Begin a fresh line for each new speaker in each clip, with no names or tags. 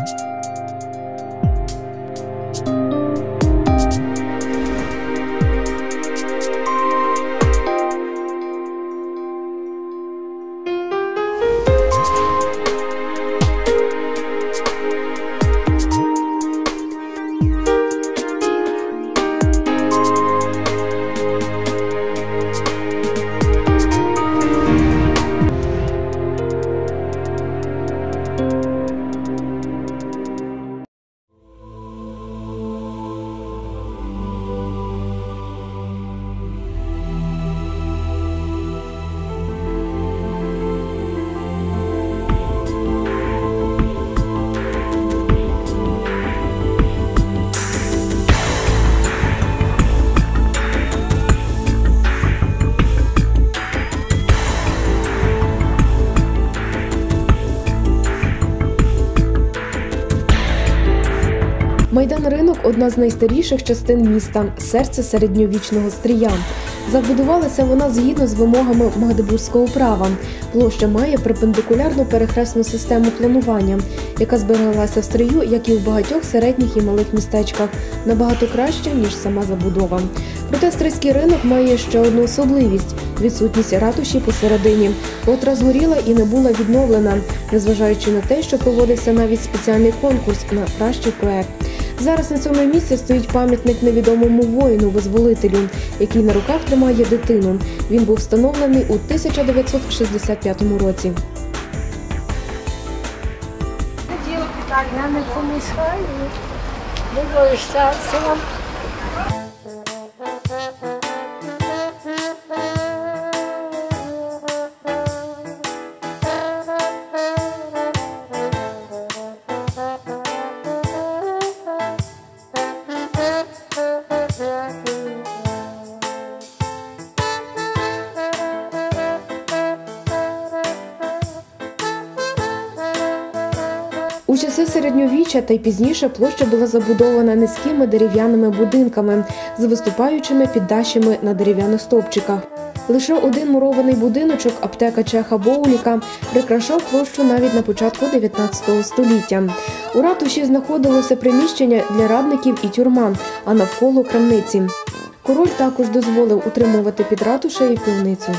Thank you. Майдан ринок одна з найстаріших частин міста, серце середньовічного стрія. Забудувалася вона згідно з вимогами Магдебурзького права. Площа має перпендикулярну перехресну систему планування, яка збереглася в стрию, як і в багатьох середніх і малих містечках, набагато краще ніж сама забудова. Проте стрийський ринок має ще одну особливість відсутність ратуші посередині, котра згоріла і не була відновлена, незважаючи на те, що проводився навіть спеціальний конкурс на кращий проект. Зараз на цьому місці стоїть пам'ятник невідомому воїну-визволителю, який на руках тримає дитину. Він був встановлений у 1965 році.
Я не помішаю. Було щастя.
У часи середньовіччя та й пізніше площа була забудована низькими дерев'яними будинками з виступаючими піддащами на дерев'яних стовпчиках. Лише один мурований будиночок аптека Чеха Боуліка прикрашав площу навіть на початку 19 століття. У ратуші знаходилося приміщення для радників і тюрма, а навколо крамниці. Король також дозволив утримувати під ратушею півницю.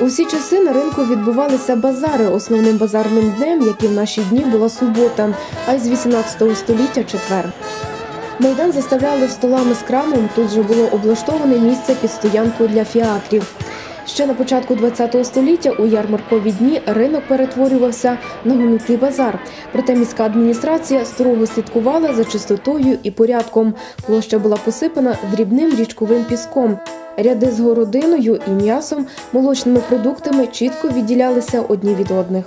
У всі часи на ринку відбувалися базари. Основним базарним днем, як і в наші дні, була субота, а й з 18 століття четвер. Майдан заставляли столами з крамом. Тут же було облаштоване місце під стоянкою для фіакрів. Ще на початку ХХ століття у ярмаркові дні ринок перетворювався на гомілкий базар. Проте міська адміністрація строго слідкувала за чистотою і порядком. Площа була посипана дрібним річковим піском. Ряди з городиною і м'ясом, молочними продуктами чітко відділялися одні від одних.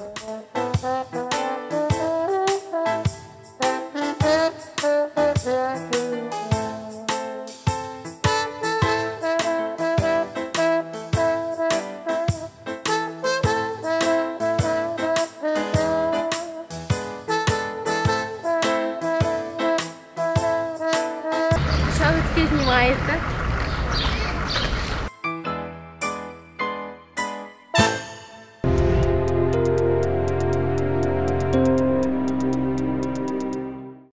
Jamaica.